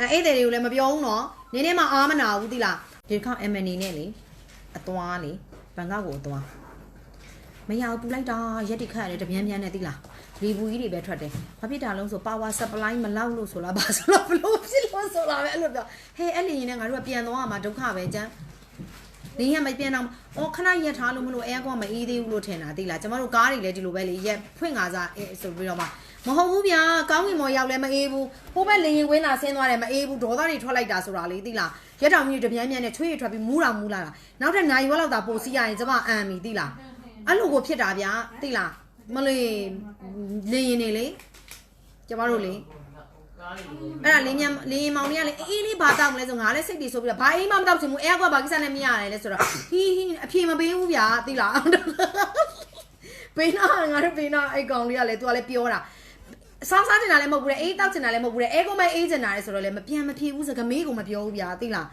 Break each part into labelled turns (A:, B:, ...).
A: အဲအဲ့တဲ့တွေကိုလည်းမပြောဘူးနော်နင်းနေမှအားမနာဘူးသိလားဒီတစ်ခေါက် MNA နဲ့လေအသွားလေဘန်ကောက်ကိုအသွားမရဘူးပူလိုက်တာရက်တိခတ်ရတယ်တပြန်းပြန်းနဲ့သိလားလေဘူးကြီးတွေပဲထွက်တယ်ဘာဖြစ်တာလုံးဆို power supply မလောက်လို့ဆိုလားဘာဆိုတော့ဘလို့ဖြစ်လို့ဆိုလားပဲအဲ့လိုပြောဟေးအဲ့လင်းနဲ့ငါတို့ကပြန်သွားမှာဒုက္ခပဲကျန် နေရမပြန်တော့အော်ခဏရက်ထားလို့မလို့အဲကွာမအေးသေးဘူးလို့ထင်တာသိလားကျမတို့ကားတွေလည်းဒီလိုပဲလေရက်ဖွင့်ကားစားအဲဆိုပြီးတော့မှမဟုတ်ဘူးဗျာကောင်းကင်မော်ရောက်လဲမအေးဘူးဟိုဘက်လင်းရင်ကွင်းသာဆင်းသွားတယ်မအေးဘူးဒေါသတွေထွက်လိုက်တာဆိုတာလေသိလားရက်တောင်ကြီးတပြန်းပြန်းနဲ့ချွေးရထွက်ပြီးမူးတာမူးလာတာနောက်ထပ်နိုင်ဝက်လောက်သာပိုစီးရရင်ကျမအံပြီသိလားအဲ့လိုကိုဖြစ်တာဗျာသိလားမလေးလင်းရင်နေလေကျမတို့လေ အဲ့ဒါလင်းမြန်လင်းရင်မောင်လေးကလေအေးလေးဘာတောက်မလဲဆိုငါလည်းစိတ်တွေဆိုပြီးတော့ဘာအိမ်မှမတောက်ချင်ဘူးအဲကွာဘာကိစ္စနဲ့မရတယ်လဲဆိုတော့ဟီးဟီးအဖြေမပေးဘူးဗျာသိလားပေးနာငါတို့ပေးနာအဲ့ကောင်လေးကလေ तू ကလည်းပြောတာစားစားတင်တာလည်းမဟုတ်ဘူးလေအေးတောက်တင်တာလည်းမဟုတ်ဘူးလေအဲကွန်မိုင်းအေးတင်တာလည်းဆိုတော့လေမပြန်မဖြေဘူးစကမေးကိုမပြောဘူးဗျာသိလား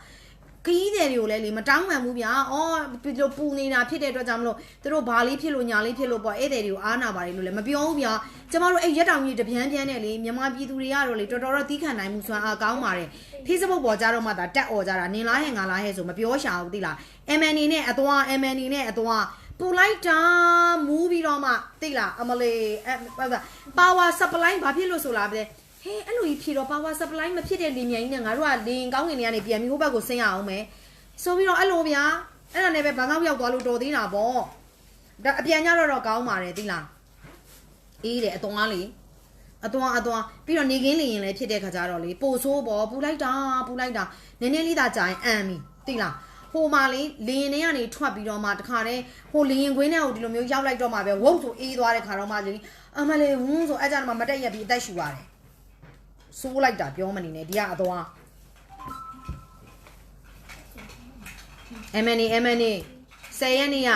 A: ခီးတယ်တွေကိုလည်းလေမတောင်းမှန်ဘူးဗျာ။အော်ဒီလိုပူနေတာဖြစ်တဲ့အတွက်ကြောင့်မလို့သူတို့ဘာလေးဖြစ်လို့ညာလေးဖြစ်လို့ပေါ့ဧည့်သည်တွေကိုအားနာပါတယ်လို့လည်းမပြောဘူးဗျာ။ကျမတို့အဲ့ရက်တောင်ကြီးတပြန်ပြန်နဲ့လေမြန်မာပြည်သူတွေကတော့လေတော်တော်တော့တီးခံနိုင်မှုစွမ်းအားကောင်းပါတယ်။ Facebook ပေါ်ကြတော့မှဒါတက်អော်ကြတာနင်လားဟဲ့ငါလားဟဲ့ဆိုမပြောရှာဘူးသိလား။ MNA နဲ့အသွား MNA နဲ့အသွားပူလိုက်တာမူးပြီးတော့မှသိလားအမလေးအဲ power supply ဘာဖြစ်လို့ဆိုလားဗျ ဟဲအဲ့လိုကြီးဖြေတော့ power supply မဖြစ်တဲ့လင်းမြန်ကြီးနဲ့ငါတို့ကလင်းကောင်းငင်တွေကနေပြန်ပြီးဟိုဘက်ကိုဆင်းရအောင်မယ်ဆိုပြီးတော့အဲ့လိုဗျာအဲ့ဒါနဲ့ပဲဘန်ကောက်ရောက်သွားလို့တော်သေးတာပေါ့ဒါအပြန်ကြတော့တော့ကောင်းပါတယ်သိလားအေးတယ်အသွမ်းလေးအသွမ်းအသွမ်းပြီးတော့နေကင်းလင်ရင်လည်းဖြစ်တဲ့ခါကျတော့လေပိုဆိုးပေါ့ပူလိုက်တာပူလိုက်တာနည်းနည်းလေးသာကြာရင်အံပြီသိလားဟိုမှာလေလင်းနေကနေထွက်ပြီးတော့မှတခါတည်းဟိုလင်းခွင်းထဲကိုဒီလိုမျိုးရောက်လိုက်တော့မှပဲဝုတ်ဆိုအေးသွားတဲ့ခါတော့မှလေအမလေးဝန်းဆိုအဲ့ကြတော့မှမတက်ရက်ပြီးအသက်ရှူရတယ် ဆိုးလိုက်တာပြောမနေနဲ့ဒီကအသွား MNA MNA 10ရက်နေ့က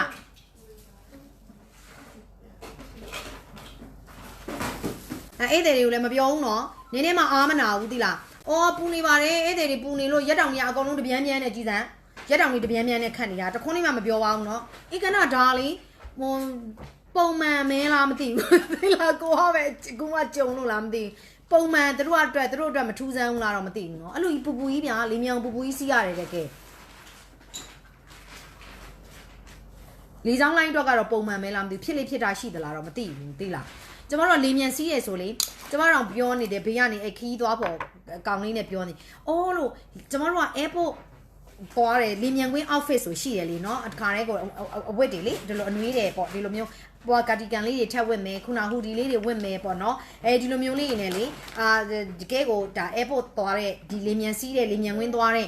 A: အဲအဲ့တဲ့တွေကိုလည်းမပြောဘူးနော်နင်းနေမှအားမနာဘူးသိလားအော်ပူနေပါတယ်အဲ့တဲ့တွေပူနေလို့ရက်တောင်ကြီးအကုန်လုံးတပြန်းပြန်းနဲ့ကြည်စမ်းရက်တောင်ကြီးတပြန်းပြန်းနဲ့ခတ်နေတာတခွန်းလေးမှမပြောပါဘူးနော်ဧကနာဒါလေးဟိုပုံမှန်မင်းလားမသိဘူးသိလားကိုဟောပဲကိုကကြုံလို့လားမသိဘူး ပုံမှန်သူတို့အတွက်သူတို့အတွက်မထူးဆန်းဘူးလားတော့မသိဘူးနော်အဲ့လိုကြီးပူပူကြီးဗျာလေးမြောင်ပူပူကြီးစီးရတယ်တဲ့ကဲလေချောင်းလိုင်းတော့ကတော့ပုံမှန်ပဲလားမသိဘူးဖြစ်လေဖြစ်တာရှိသလားတော့မသိဘူးသိလားကျမတို့ကလေမြန်စီးရဆိုလေကျမတို့ပြောနေတယ်ဘေးကနေအဲ့ခီးသွားပေါ်ကောင်လေးနဲ့ပြောနေအော်လို့ကျမတို့က airport ပေါ်တယ်လေမြန်ကွင်း outfit ဆိုရှိရလေเนาะအခါတည်းကိုအဝတ်တွေလေဒီလိုအနွေးတယ်ပေါ့ဒီလိုမျိုးပွာကာတီကန်လေးတွေထပ်ဝတ်မယ်ခုနဟူဒီလေးတွေဝတ်မယ်ပေါ့เนาะအဲဒီလိုမျိုးလေးတွေနဲ့လေအာဒီကဲကိုဒါ airport သွားတဲ့ဒီလေမြန်စီးတဲ့လေမြန်ကွင်းသွားတဲ့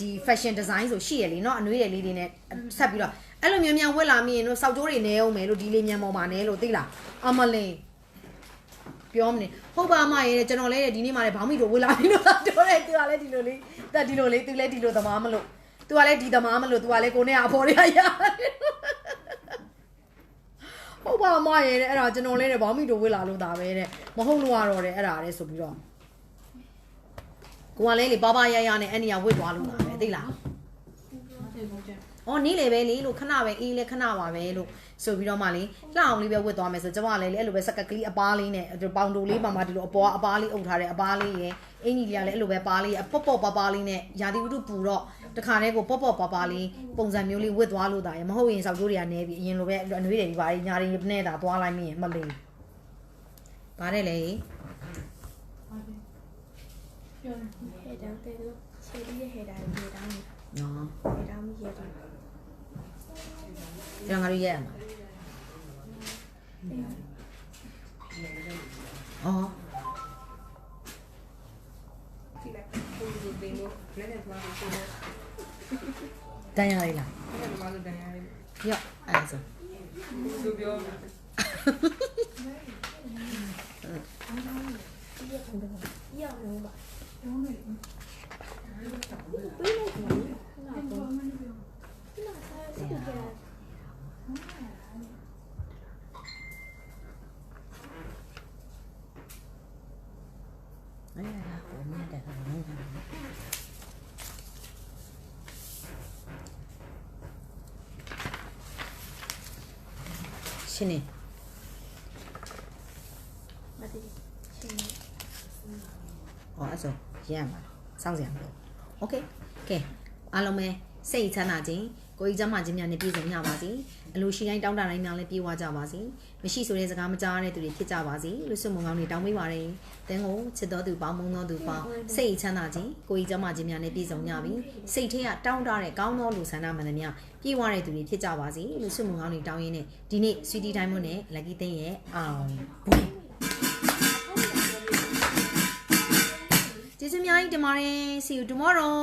A: ဒီ fashion design ဆိုရှိရလေเนาะအနွေးတယ်လေးတွေနဲ့ဆက်ပြီးတော့အဲ့လိုမြန်မြန်ဝတ်လာမိရင်တို့စောက်ကြိုးတွေနဲအောင်မယ်လို့ဒီလေမြန်ပေါ်မှာနဲလို့သိလားအမလင်းပြောမနေဟုတ်ပါမရဲ့ကျွန်တော်လည်းဒီနေ့မှလည်းဘောင်းမီတို့ဝေလာပြီလို့ပြောတယ်သူကလည်းဒီလိုလေး တက်ဒီလိုလေးသူလည်းဒီလိုသမားမလို့သူကလည်းဒီသမားမလို့သူကလည်းကိုနဲ့အဖော်တွေကရဟုတ်ပါမရဲ့အဲ့ဒါကျွန်တော်လည်းဘောင်းမီတို့ဝေလာလို့ဒါပဲတဲ့မဟုတ်လို့ကတော့တဲ့အဲ့ဒါတဲ့ဆိုပြီးတော့ကိုကလည်းလေပါပါရရနဲ့အဲ့နေရဝတ်သွားလို့ဒါပဲသိလား အော်နေလေပဲလေလို့ခဏပဲအေးလေခဏပါပဲလို့ဆိုပြီးတော့မှလေလှအောင်လေးပဲဝတ်သွားမယ်ဆိုကျွန်မလည်းလေအဲ့လိုပဲစက်ကကလေးအပားလေးနဲ့ပေါင်တိုလေးပါမှဒီလိုအပေါ်အပားလေးအုပ်ထားတဲ့အပားလေးရယ်အင်ကြီးလေးကလည်းအဲ့လိုပဲပါလေးပေါ့ပေါ့ပါပါလေးနဲ့ယာတီဥတုပူတော့တခါတည်းကိုပေါ့ပေါ့ပါပါလေးပုံစံမျိုးလေးဝတ်သွားလို့တာရယ်မဟုတ်ရင်စောက်ကြိုးတွေကနဲပြီးအရင်လိုပဲအနွေးတွေဒီပါလေးညာတွေနဲ့တာသွားလိုက်မိရင်မလေးဗါတဲ့လေ
B: ဟဲ့တောင်တဲ့လို့ဆယ်ရီးရဲ့ဟဲ့တာရေတောင်း
A: နော်
B: ရေတောင်းရေတောင်း
A: ကျွန်တော်ငါတို့ရက်ရမှာအော်
C: ဒီလိုက်ကိုလူတွေလို့လည်းလည်းသွားလို့ဆိုတော့
A: တန်ရလေးလား
C: လည်းမလို့တရားလေး
A: ရော့အဲ့ဒါဆို
C: သူပြော
B: ရောက်လို့ပါပြီးလိုက်ပြီနာပေါ်နာစားစကကြ
A: အဲ့ဒါကဘယ်မှာတက်တာလဲရှင်နေ
B: မတိရှင်
A: ဟောအဲ့ဆိုရရမှာ စောင့်စရာမလိုโอเคကဲအားလုံးပဲစိတ်ချမ်းသာခြင်း ကိုယ်ကြီးကျမ်းမာခြင်းများနဲ့ပြည့်စုံကြပါစေအလိုရှိတိုင်းတောင်းတတိုင်းများလည်းပြေဝကြပါစေမရှိဆိုတဲ့စကားမကြားရတဲ့သူတွေဖြစ်ကြပါစေလို့ဆုမွန်ကောင်းတွေတောင်းပေးပါရယ်တင်းကိုချစ်တော်သူပေါင်းမုန်းတော်သူပေါင်းစိတ်ချမ်းသာခြင်းကိုယ်ကြီးကျမ်းမာခြင်းများနဲ့ပြည့်စုံကြပြီစိတ်ထဲကတောင်းတတဲ့ကောင်းသောလူဆန္ဒမှန်သမျှပြေဝတဲ့သူတွေဖြစ်ကြပါစေလို့ဆုမွန်ကောင်းတွေတောင်းရင်းနဲ့ဒီနေ့ Sweetie Diamond နဲ့ Lucky သိန်းရဲ့အောင်ဘွေကျေးဇူးအများကြီးတင်ပါတယ် see you tomorrow